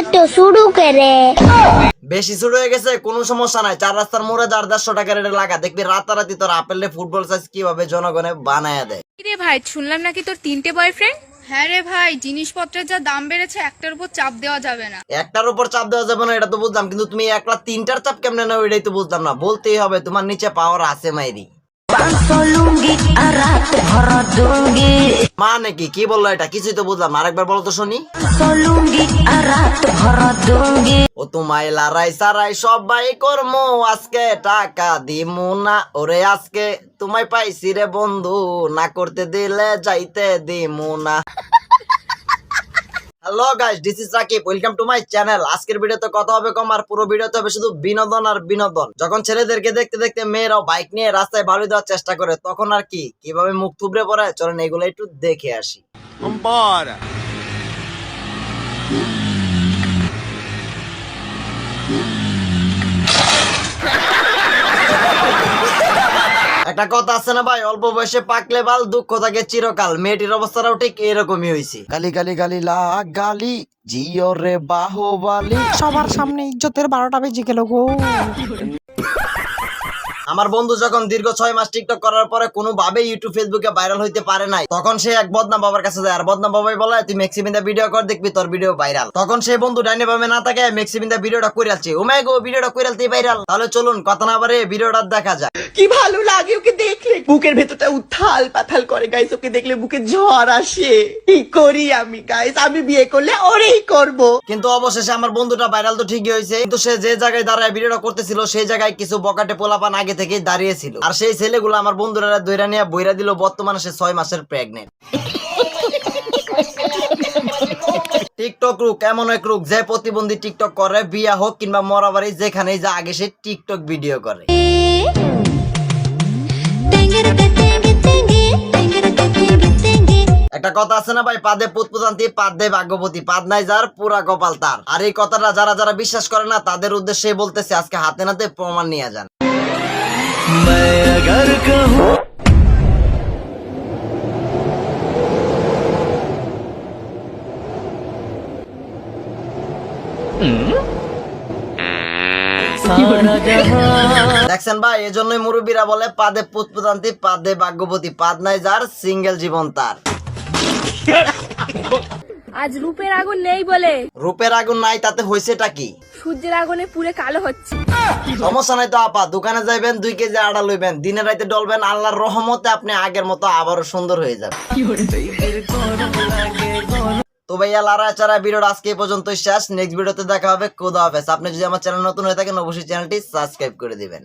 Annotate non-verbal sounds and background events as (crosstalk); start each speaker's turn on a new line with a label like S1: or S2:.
S1: এত শুরু করে।
S2: বেশি শুরু হয়ে গেছে কোনো সমস্যা নাই। চার রাস্তার মোড়ে যার দেড়শো টাকা রেটে লাগা। দেখবি রাতারাতি তোর আপেলে ফুটবল সাইজ কীভাবে জনগণে বানায়া দেয়।
S3: রে ভাই শুনলাম নাকি তোর তিনটে বয়ফ্রেন্ড
S4: হ্যাঁ রে ভাই জিনিসপত্রের যা দাম বেড়েছে একটার উপর চাপ দেওয়া যাবে না।
S2: একটার উপর চাপ দেওয়া যাবে না এটা তো বুঝলাম। কিন্তু তুমি একলা তিনটার চাপ কেমনে নাও এটাই তো বুঝলাম না। বলতেই হবে তোমার নিচে পাওয়ার আছে মাইরি। মানে কি কি বলল এটা? কিছুই তো বুঝলাম। আরেকবার বলো তো শুনি। ও তোমায় লারাই সারাই সবাই কর্ম। আজকে টাকা দিমু না ওরে আজকে তোমায় পাইছি রে বন্ধু। না করতে দিলে যাইতে দিমু না। Hello guys this is Rakib welcome to my channel আজকের ভিডিওতে কথা হবে কম আর পুরো ভিডিওতে হবে শুধু বিনোদন আর বিনোদন। যখন ছেলেদেরকে দেখতে দেখতে মেয়েরাও বাইক নিয়ে রাস্তায় ভালো দেওয়ার চেষ্টা করে, তখন আর কি? কীভাবে মুখ থুবড়ে পড়ে? চলেন এগুলো একটু দেখে আসি। একটা কথা আছে না ভাই? অল্প বয়সে পাকলে বাল দুঃখ থাকে চিরকাল। মেয়েটির অবস্থাটাও ঠিক এরকমই হয়েছে গালি গালি গালি লা গালি জিও রে বাহুবালি।
S5: সবার সামনে ইজ্জতের বারোটা বেজে গেল গো।
S2: আমার বন্ধু যখন দীর্ঘ ছয় মাস টিকটক করার পরে কোনো ভাবে ইউটিউব ফেসবুকে ভাইরাল হইতে পারে নাই তখন সে এক বদনাম বাবার কাছে যায়। আর বদনাম বাবাই বলে তুই ম্যাক্সিমিন্দা ভিডিও কর দেখবি তোর ভিডিও ভাইরাল তখন সেই বন্ধু ডাইনে বামে না থাকে ম্যাক্সিমিন্দা ভিডিওটা কইরালছে ও মাই গো ভিডিওটা কইরালতেই ভাইরাল তাহলে চলুন কথা না বারে ভিডিওটা দেখা যায়
S6: কি ভালো লাগে ওকে দেখলে। বুকের ভেতরটা উথাল পাথাল করে গাইস ওকে দেখলে বুকে ঝড় আসে। কি করি আমি গাইস আমি বিয়ে করলে ওরেই করব।
S2: কিন্তু অবশেষে আমার বন্ধুটা ভাইরাল তো ঠিকই হয়েছে কিন্তু সে যে জায়গায় দাঁড়ায় ভিডিওটা করতেছিল সেই জায়গায় কিছু বকাটে পোলাপান আগে থেকেই দাঁড়িয়েছিল। আর সেই ছেলেগুলো আমার বন্ধুরা দৈরা নিয়ে বইরা দিল, বর্তমানে সে ছয় মাসের প্রেগনেন্ট টিকটক রুক এমন এক রুক যে প্রতিবন্ধী টিকটক করে, বিয়া হোক কিংবা মরাবাড়ি যেখানেই যা আগে সে টিকটক ভিডিও করে। একটা কথা আছে না ভাই, পাদে পুতপুতান্তি, পাদ দে ভাগ্যবতী, পাদ নাই যার, পুরা কপাল তার। আর এই কথাটা যারা যারা বিশ্বাস করে না, তাদের উদ্দেশ্যে বলতেছে, আজকে হাতে নাতে প্রমাণ নিয়ে যান। দেখছেন ভাই এজন্যই মুরব্বীরা বলে পাদে পুতপুতান্তি পাদে ভাগ্যবতী পাদ নাই যার সিঙ্গেল জীবন তার। (laughs)
S3: আজ রূপের আগুন নেই বলে।
S2: রূপের আগুন নাই তাতে হয়েছেটা কি?
S3: সূর্যের আগুনে পুরে কালো হচ্ছে।
S2: সমস্যা নাই তো আপা দোকানে যাইবেন দুই কেজি আড়া লইবেন দিনে রাইতে ডলবেন আল্লাহর রহমতে আপনি আগের মতো আবারও সুন্দর হয়ে যাবেন। তো ভাইয়া লারা চারা ভিডিওটা আজকে এই পর্যন্ত শেষ। নেক্সট ভিডিওতে দেখা হবে। কোদা হাফেজ। আপনি যদি আমার চ্যানেল নতুন হয়ে থাকেন অবশ্যই চ্যানেলটি সাবস্ক্রাইব করে দিবেন।